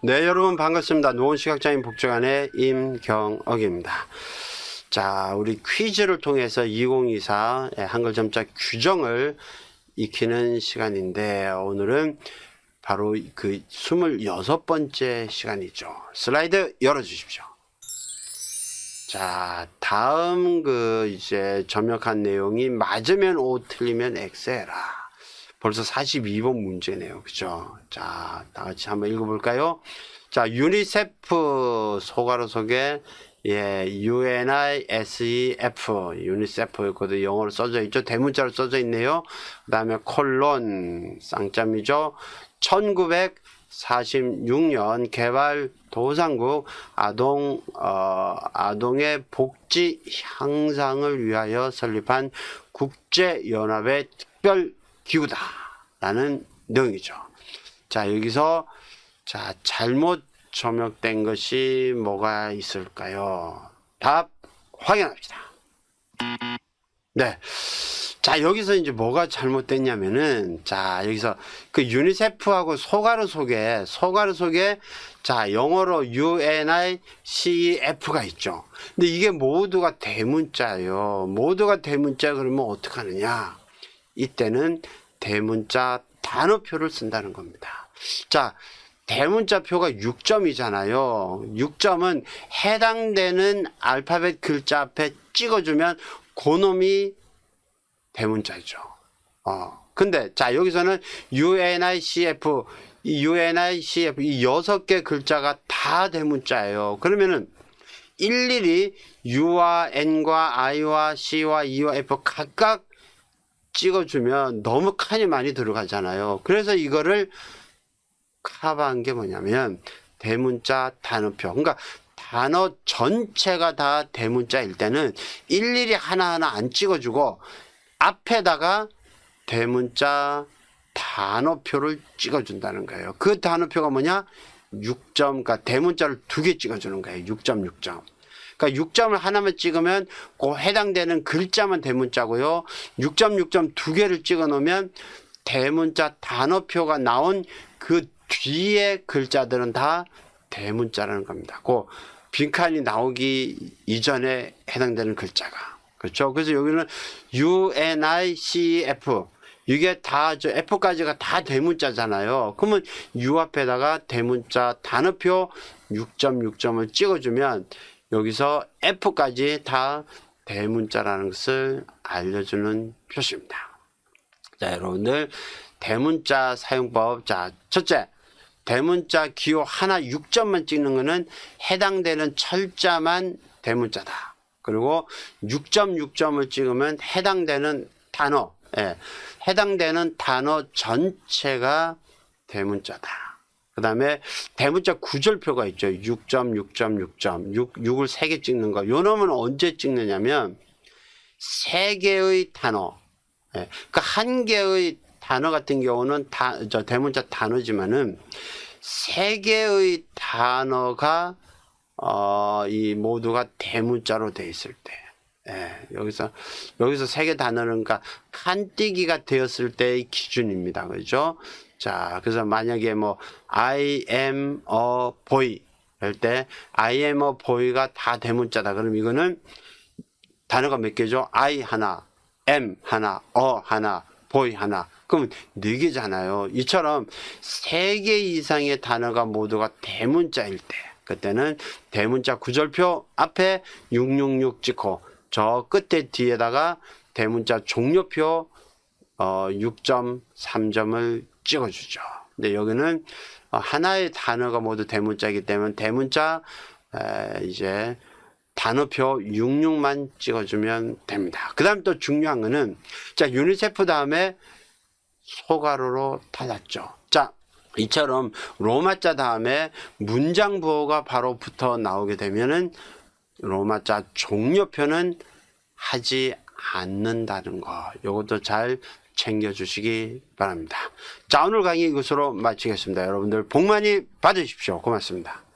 네, 여러분 반갑습니다. 노원시각장애인 복지관의 임경억입니다. 자, 우리 퀴즈를 통해서 2024 한글 점자 규정을 익히는 시간인데 오늘은 바로 그 26번째 시간이죠. 슬라이드 열어 주십시오. 자, 다음 그 이제 점역한 내용이 맞으면 O, 틀리면 X 해라. 벌써 42번 문제네요. 그죠? 자, 다 같이 한번 읽어볼까요? 자, 유니세프 소가로 속에 예, UNISEF, 유니세프였거든 영어로 써져 있죠. 대문자로 써져 있네요. 그 다음에 콜론, 쌍점이죠. 1946년 개발 도상국 아동, 어, 아동의 복지 향상을 위하여 설립한 국제연합의 특별 기구다라는 내용이죠. 자, 여기서 자, 잘못 점역된 것이 뭐가 있을까요? 답 확인합시다. 네. 자, 여기서 이제 뭐가 잘못됐냐면은, 자, 여기서 그 유니세프하고 소가루 속에, 소가루 속에, 자, 영어로 UNICEF가 있죠. 근데 이게 모두가 대문자예요. 모두가 대문자 그러면 어떡하느냐? 이때는 대문자 단어표를 쓴다는 겁니다. 자, 대문자표가 6점이잖아요. 6점은 해당되는 알파벳 글자 앞에 찍어주면 그놈이 대문자죠. 어. 근데 자 여기서는 UNICF, 이 UNICF 이 여섯 개 글자가 다 대문자예요. 그러면은 일일이 U와 N과 I와 C와 E와 F 각각 찍어주면 너무 칸이 많이 들어가잖아요. 그래서 이거를 커버한 게 뭐냐면 대문자 단어표. 그러니까 단어 전체가 다 대문자일 때는 일일이 하나하나 안 찍어주고 앞에다가 대문자 단어표를 찍어준다는 거예요. 그 단어표가 뭐냐? 6점, 그러니까 대문자를 두 개 찍어주는 거예요. 6점, 6점. 그러니까 6점을 하나만 찍으면 그 해당되는 글자만 대문자고요. 6점, 6점 두 개를 찍어 놓으면 대문자 단어표가 나온 그 뒤에 글자들은 다 대문자라는 겁니다. 그 빈칸이 나오기 이전에 해당되는 글자가. 그렇죠? 그래서 여기는 UNICF 이게 다 저 F까지가 다 대문자잖아요. 그러면 U 앞에다가 대문자 단어표 6.6점을 찍어주면 여기서 F까지 다 대문자라는 것을 알려주는 표시입니다. 자, 여러분들 대문자 사용법. 자, 첫째. 대문자 기호 하나 6점만 찍는 거는 해당되는 철자만 대문자다. 그리고 6.6점을 찍으면 해당되는 단어, 예, 해당되는 단어 전체가 대문자다. 그 다음에 대문자 구절표가 있죠. 6.6.6점, 6, 6을 3개 찍는 거. 요 놈은 언제 찍느냐면, 3개의 단어, 예, 그 한 개의 단어 같은 경우는 다, 저 대문자 단어지만은, 세 개의 단어가 어, 이 모두가 대문자로 돼 있을 때, 예, 여기서 여기서 세 개 단어는 그러니까 칸띄기가 되었을 때의 기준입니다, 그죠? 자, 그래서 만약에 뭐 I am a boy 할 때 I am a boy가 다 대문자다. 그럼 이거는 단어가 몇 개죠? I 하나, M 하나, 어 하나, boy 하나. 그럼 네 개잖아요. 이처럼 세 개 이상의 단어가 모두가 대문자일 때, 그때는 대문자 구절표 앞에 666 찍고 저 끝에 뒤에다가 대문자 종료표 어, 6.3점을 찍어주죠. 근데 여기는 어, 하나의 단어가 모두 대문자이기 때문에 대문자 에, 이제 단어표 66만 찍어주면 됩니다. 그 다음 또 중요한 거는 자 유니세프 다음에 소가로로 달랐죠. 자, 이처럼 로마자 다음에 문장 부호가 바로 붙어 나오게 되면은 로마자 종료표는 하지 않는다는 거. 이것도 잘 챙겨주시기 바랍니다. 자, 오늘 강의 이것으로 마치겠습니다. 여러분들 복 많이 받으십시오. 고맙습니다.